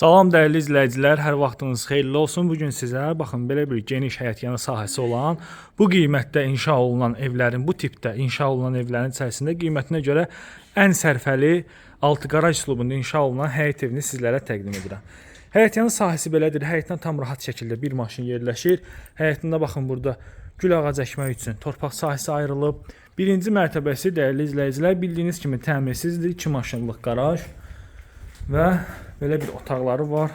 Salam dəyərli izləyicilər, hər vaxtınız xeyirli olsun. Bu gün sizə baxın belə bir geniş həyətyanı sahəsi olan, bu qiymətdə inşa olunan evlərin, bu tipdə inşa olunan evlərin içərisində qiymətinə görə ən sərfəli altı qaraj üslubunda inşa olunan həyət evini sizlərə təqdim edirəm. Həyətyanı sahəsi belədir. Həyətdən tam rahat şəkildə bir maşın yerləşir. Həyətində baxın burada gül ağacı əkmək üçün torpaq sahəsi ayrılıb. Birinci mərtəbəsi dəyərli izləyicilər bildiyiniz kimi təmirsizdir. 2 maşınlıq qaraj və belə bir otaqları var.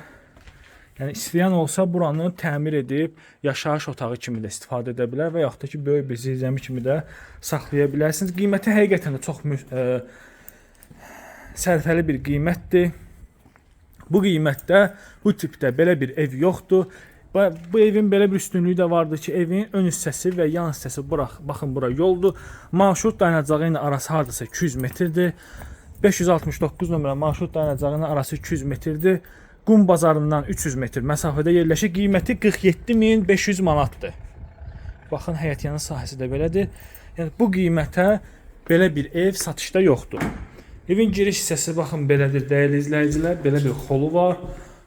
Yəni istəyən olsa buranı təmir edib yaşayış otağı kimi də istifadə edə bilər və yaxud da ki böyük bir zirzəmi kimi də saxlaya bilərsiniz. Qiyməti həqiqətən də çox ə, sərfəli bir qiymətdir. Bu qiymətdə bu tipdə belə bir ev yoxdur. Bu, bu evin belə bir üstünlüyü də vardır ki, evin ön hissəsi və yan hissəsi bura, baxın bura yoldur. Marşrut dayanacağı ilə arası hardasa 200 metrdir. 569 nömrə marşrut dayanacağı ilə arası 200 metrdir. Qum bazarından 300 metr məsafədə yerləşir. Qiyməti 47500 manatdır. Baxın həyətyanı sahəsi də belədir. Yəni bu qiymətə belə bir ev satışda yoxdur. Evin giriş hissəsi baxın belədir dəyərli izləyicilər. Belə bir xolu var.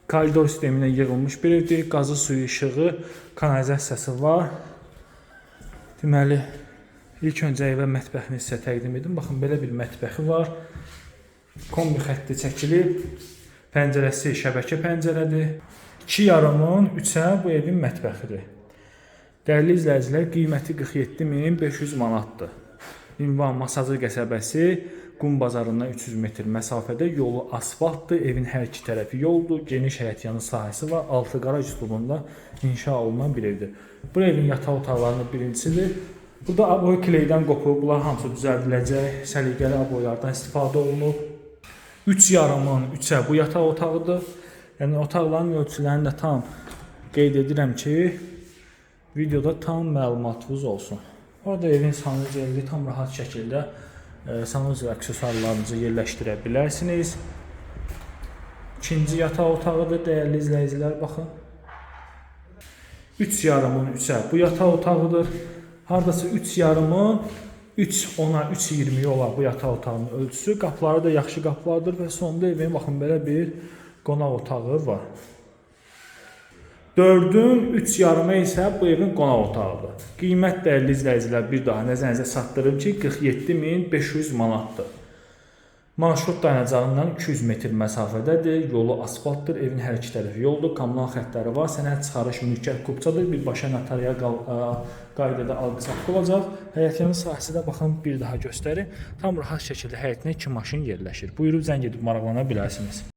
Koridor sisteminə yığılmış bir evdir. Qazı suyu, işığı, kanalizasiyası var. Deməli, ilk öncə evə mətbəxini sizə təqdim edim. Baxın belə bir mətbəxi var. Kombi xətti çəkilib. Pəncərəsi şəbəkə pəncərədir. 2 yarımın 3-ə bu evin mətbəxidir. Dəyərli izləyicilər, qiyməti 47500 manatdır. Ünvan Masazır qəsəbəsi Qum bazarından 300 metr məsafədə yolu asfaltdır, evin hər iki tərəfi yoldur, geniş həyətyanı sahəsi var, altı qaraj üslubunda inşa olunan bir evdir. Bu evin yataq otaqlarının birincisidir. Burada aboy kleydən qopub, bunlar hamısı düzəldiləcək, səliqəli aboylardan istifadə olunub. 3 yarımın 3-ə bu yataq otağıdır. Yəni otaqların ölçülərini də tam qeyd edirəm ki, videoda tam məlumatınız olsun. Orada evin sanuzelli tam rahat şəkildə e, sanuzel aksesuarlarınızı yerləşdirə bilərsiniz. İkinci yataq otağıdır dəyərli izləyicilər, baxın. 3 yarımın 3-ə bu yataq otağıdır. Hardasa 3 yarımın 3 10-a 3.20 olar bu yataq otağının ölçüsü. Qapıları da yaxşı qapılardır və sonda evin baxın belə bir qonaq otağı var. 4-ün 3 yarımı isə bu evin qonaq otağıdır. Qiymət dəyərli izləyicilər bir daha nəzərinizə çatdırım ki, 47500 manatdır. Marşrut dayanacağından 200 metr məsafədədir. Yolu asfaltdır, evin hər iki tərəfi yoldur, kommunal xəttləri var, sənəd çıxarış mülkiyyət kupçadır, birbaşa ə, qaydada alqı-satqı olacaq. Həyətyanı sahəsi də baxın bir daha göstərir. Tam rahat şəkildə həyətinə iki maşın yerləşir. Buyurub zəng edib maraqlana bilərsiniz.